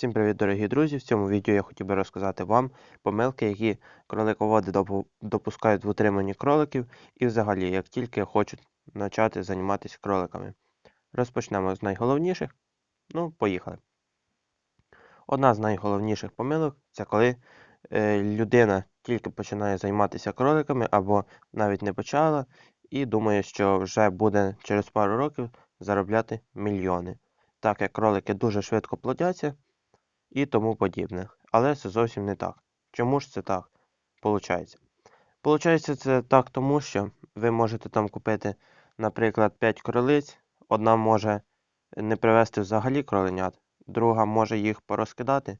Всім привіт, дорогі друзі! В цьому відео я хотів би розказати вам помилки, які кролиководи допускають в утриманні кроликів і взагалі, як тільки хочуть почати займатися кроликами. Розпочнемо з найголовніших. Ну, поїхали. Одна з найголовніших помилок це коли е, людина тільки починає займатися кроликами або навіть не почала, і думає, що вже буде через пару років заробляти мільйони. Так як кролики дуже швидко плодяться і тому подібне. Але це зовсім не так. Чому ж це так получається? Получається це так, тому що ви можете там купити, наприклад, 5 кролиць, одна може не привезти взагалі кроленят, друга може їх порозкидати,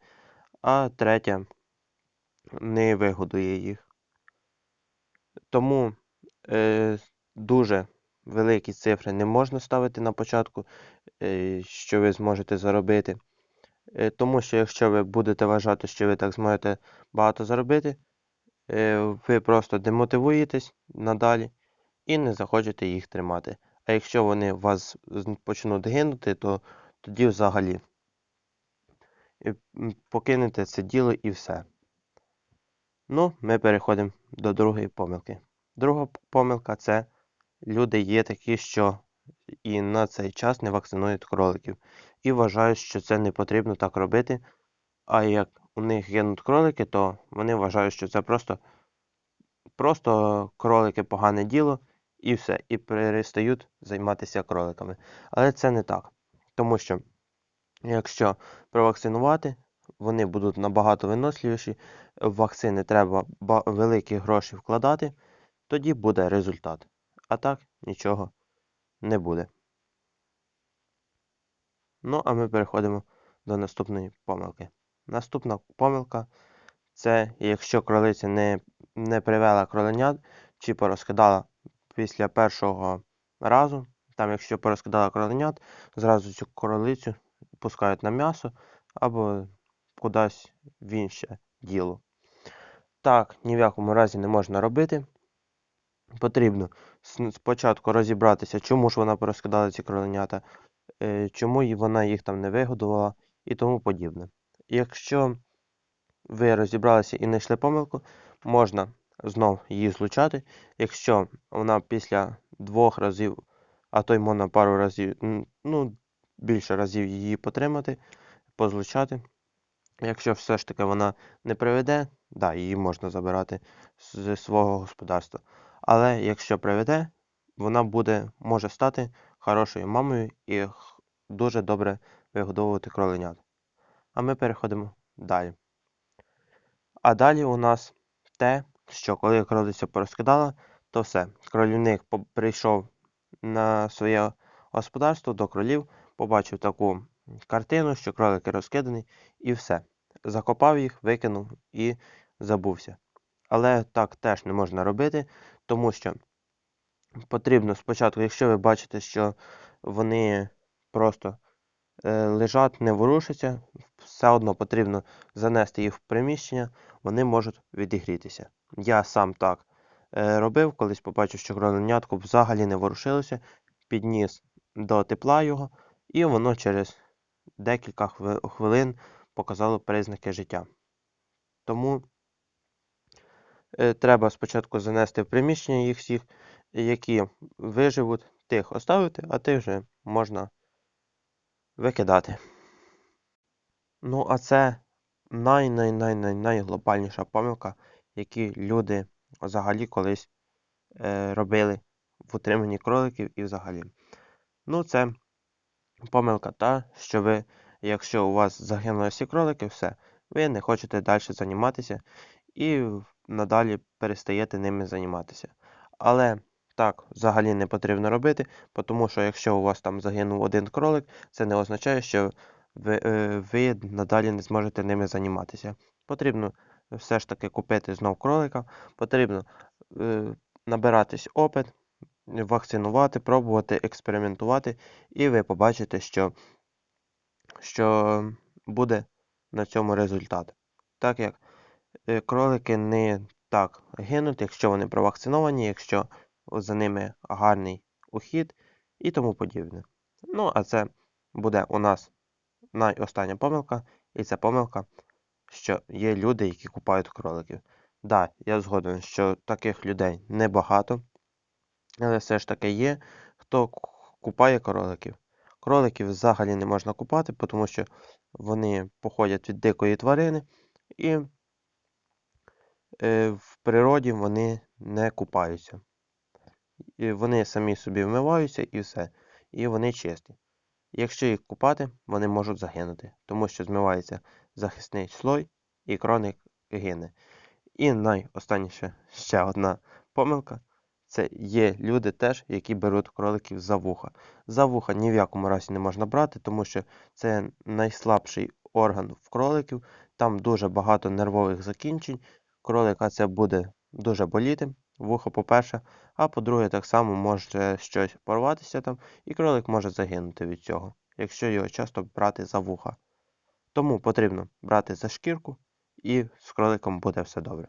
а третя не вигодує їх. Тому е, дуже великі цифри не можна ставити на початку, е, що ви зможете заробити. Е, Тому що якщо ви будете вважати, що ви так зможете багато заробити, е, ви просто демотивуєтесь надалі і не захочете їх тримати. А якщо вони вас почнуть гинути, то тоді взагалі е, покинете це діло і все. Ну, ми переходимо до другої помилки. Друга помилка це люди є такі, що і на цей час не вакцинують кроликів. І вважають, що це не потрібно так робити. А як у них гинуть кролики, то вони вважають, що це просто, просто кролики погане діло і все. І перестають займатися кроликами. Але це не так. Тому що, якщо провакцинувати, вони будуть набагато виносливіші, в вакцини треба великі гроші вкладати, тоді буде результат. А так нічого не буде. Ну, а ми переходимо до наступної помилки. Наступна помилка це якщо кролиця не, не привела кроленят чи порозкидала після першого разу. Там, якщо порозкидала кроленят, зразу цю кролицю пускають на м'ясо або кудись в інше діло. Так, ні в якому разі не можна робити. Потрібно спочатку розібратися, чому ж вона порозкидала ці кроленята, чому вона їх там не вигодувала і тому подібне. Якщо ви розібралися і знайшли помилку, можна знов її злучати. Якщо вона після двох разів, а то й можна пару разів, ну, більше разів її потримати, позлучати. Якщо все ж таки вона не приведе, да, її можна забирати з свого господарства. Але якщо приведе, вона буде, може стати хорошою мамою і дуже добре вигодовувати кроленят. А ми переходимо далі. А далі у нас те, що коли кролиця порозкидала, то все. Кролівник прийшов на своє господарство до кролів, побачив таку картину, що кролики розкидані, і все. Закопав їх, викинув і забувся. Але так теж не можна робити, тому що потрібно спочатку, якщо ви бачите, що вони просто е, лежать, не ворушаться, все одно потрібно занести їх в приміщення, вони можуть відігрітися. Я сам так е, робив, колись побачив, що кроленятко взагалі не ворушилося, підніс до тепла його, і воно через декілька хвилин показало признаки життя. Тому е, треба спочатку занести в приміщення їх всіх, які виживуть, тих оставити, а тих вже можна викидати. Ну, а це най-най-най-най-найглобальніша помилка, які люди взагалі колись е, робили в утриманні кроликів і взагалі. Ну, це помилка та, що ви, якщо у вас загинули всі кролики, все, ви не хочете далі займатися і надалі перестаєте ними займатися. Але так взагалі не потрібно робити, тому що якщо у вас там загинув один кролик, це не означає, що ви, е, ви надалі не зможете ними займатися. Потрібно все ж таки купити знов кролика, потрібно е, набиратись опит, вакцинувати, пробувати, експериментувати, і ви побачите, що, що буде на цьому результат. Так як е, кролики не так гинуть, якщо вони провакциновані, якщо за ними гарний ухід і тому подібне. Ну, а це буде у нас найостання помилка, і це помилка, що є люди, які купають кроликів. Да, я згоден, що таких людей небагато, але все ж таки є, хто купає кроликів. Кроликів взагалі не можна купати, тому що вони походять від дикої тварини, і е, в природі вони не купаються. І вони самі собі вмиваються і все. І вони чисті. Якщо їх купати, вони можуть загинути, тому що змивається захисний слой і кроник гине. І найостанніше ще одна помилка. Це є люди теж, які беруть кроликів за вуха. За вуха ні в якому разі не можна брати, тому що це найслабший орган в кроликів. Там дуже багато нервових закінчень. Кролика це буде дуже боліти. Вухо, по-перше, а по-друге, так само може щось порватися там, і кролик може загинути від цього, якщо його часто брати за вуха. Тому потрібно брати за шкірку, і з кроликом буде все добре.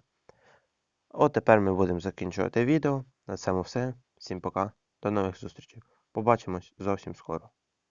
От тепер ми будемо закінчувати відео. На цьому все. Всім пока. До нових зустрічей. Побачимось зовсім скоро.